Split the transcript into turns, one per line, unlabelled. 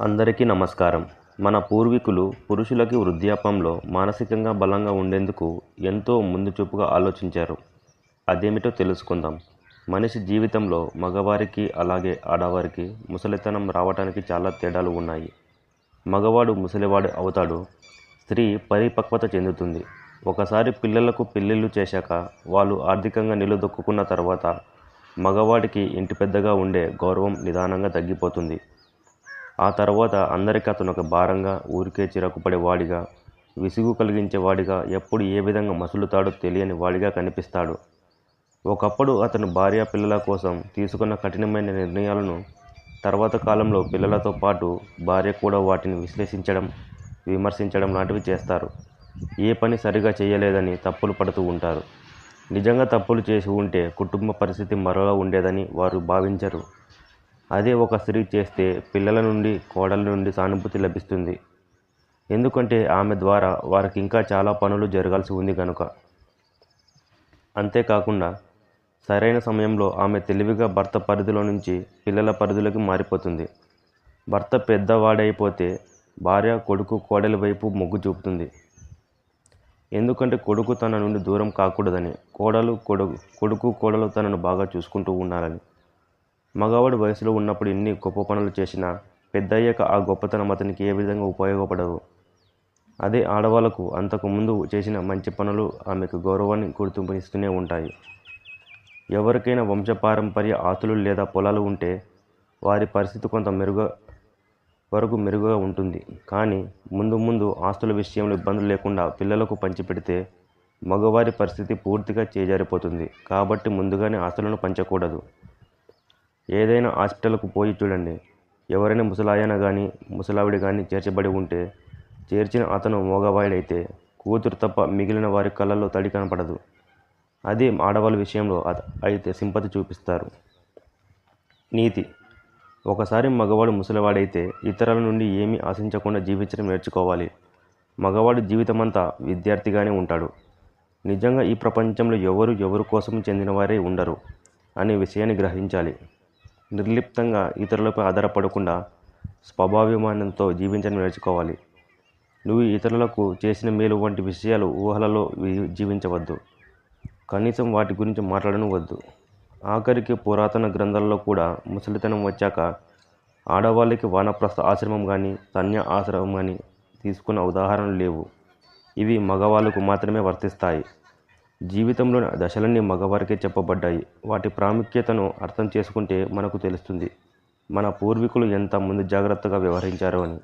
అందరికీ నమస్కారం. మన పూర్వీకులు పురుషులకి వృద్ధాప్యంలో మానసికంగా బలంగా ఉండేందుకు ఎంతో ముందు చూపుగా ఆలోచించారు. అదేమిటో తెలుసుకుందాం. మనిషి జీవితంలో మగవారికి అలాగే ఆడవారికి ముసలితనం రావడానికి చాలా తేడాలు ఉన్నాయి. మగవాడు ముసలివాడు అవుతాడు. స్త్రీ పరిపక్వత చెందుతుంది. ఒకసారి పిల్లలకు పెళ్ళిళ్ళు చేశాక వాళ్ళు ఆర్థికంగా నిలదొక్కున్న తర్వాత మగవాడికి ఇంటి పెద్దగా ఉండే గౌరవం నిదానంగా తగ్గిపోతుంది. ఆ తర్వాత అందరికీ అతను ఒక భారంగా ఊరికే చిరకుపడే వాడిగా విసుగు కలిగించే వాడిగా ఎప్పుడు ఏ విధంగా మసులుతాడో తెలియని వాడిగా కనిపిస్తాడు. ఒకప్పుడు అతను భార్య పిల్లల కోసం తీసుకున్న కఠినమైన నిర్ణయాలను తర్వాత కాలంలో పిల్లలతో పాటు భార్య కూడా వాటిని విశ్లేషించడం విమర్శించడం లాంటివి చేస్తారు. ఏ పని సరిగా చేయలేదని తప్పులు పడుతూ ఉంటారు. నిజంగా తప్పులు చేసి ఉంటే కుటుంబ పరిస్థితి మరోలా ఉండేదని వారు భావించరు. అదే ఒక స్త్రీ చేస్తే పిల్లల నుండి కోడల నుండి సానుభూతి లభిస్తుంది. ఎందుకంటే ఆమె ద్వారా వారికి ఇంకా చాలా పనులు జరగాల్సి ఉంది కనుక అంతేకాకుండా సరైన సమయంలో ఆమె తెలివిగా భర్త పరిధిలో నుంచి పిల్లల పరిధిలోకి మారిపోతుంది. భర్త పెద్దవాడైపోతే భార్య కొడుకు కోడలి వైపు మొగ్గు చూపుతుంది. ఎందుకంటే కొడుకు తన నుండి దూరం కాకూడదని కోడలు కొడుకు కొడుకు కోడలు తనను బాగా చూసుకుంటూ ఉండాలని. మగవాడు వయసులో ఉన్నప్పుడు ఎన్ని గొప్ప పనులు చేసినా పెద్దయ్యాక ఆ గొప్పతనం అతనికి ఏ విధంగా ఉపయోగపడదు. అదే ఆడవాళ్ళకు అంతకు ముందు చేసిన మంచి పనులు ఆమెకు గౌరవాన్ని గుర్తింపునిస్తూనే ఉంటాయి. ఎవరికైనా వంశపారంపర్య ఆస్తులు లేదా పొలాలు ఉంటే వారి పరిస్థితి కొంత మెరుగ వరకు మెరుగుగా ఉంటుంది. కానీ ముందు ముందు ఆస్తుల విషయంలో ఇబ్బందులు లేకుండా పిల్లలకు పంచిపెడితే మగవారి పరిస్థితి పూర్తిగా చేజారిపోతుంది. కాబట్టి ముందుగానే ఆస్తులను పంచకూడదు. ఏదైనా హాస్పిటల్కు పోయి చూడండి. ఎవరైనా ముసలాయన కానీ ముసలావిడ కానీ చేర్చబడి ఉంటే చేర్చిన అతను మగవాడైతే కూతురు తప్ప మిగిలిన వారి కళ్ళల్లో తడి కనపడదు. అదే ఆడవాళ్ళ విషయంలో అయితే సింపతి చూపిస్తారు. నీతి. ఒకసారి మగవాడు ముసలివాడైతే ఇతరుల నుండి ఏమీ ఆశించకుండా జీవించడం నేర్చుకోవాలి. మగవాడు జీవితమంతా విద్యార్థిగానే ఉంటాడు. నిజంగా ఈ ప్రపంచంలో ఎవరు ఎవరి కోసం చెందినవారే ఉండరు అనే విషయాన్ని గ్రహించాలి. నిర్లిప్తంగా ఇతరులపై ఆధారపడకుండా స్వభావిమానంతో జీవించడం నేర్చుకోవాలి. నువ్వు ఇతరులకు చేసిన మేలు వంటి విషయాలు ఊహలలో జీవించవద్దు. కనీసం వాటి గురించి మాట్లాడను వద్దు ఆఖరికి పురాతన గ్రంథాల్లో కూడా ముసలితనం వచ్చాక ఆడవాళ్ళకి వానప్రస్థ ఆశ్రమం కానీ సన్య ఆశ్రమం కానీ తీసుకున్న ఉదాహరణలు లేవు. ఇవి మగవాళ్ళకు మాత్రమే వర్తిస్తాయి. జీవితంలోని దశలన్నీ మగవారికే చెప్పబడ్డాయి. వాటి ప్రాముఖ్యతను అర్థం చేసుకుంటే మనకు తెలుస్తుంది. మన పూర్వీకులు ఎంత ముందు జాగ్రత్తగా వ్యవహరించారో అని.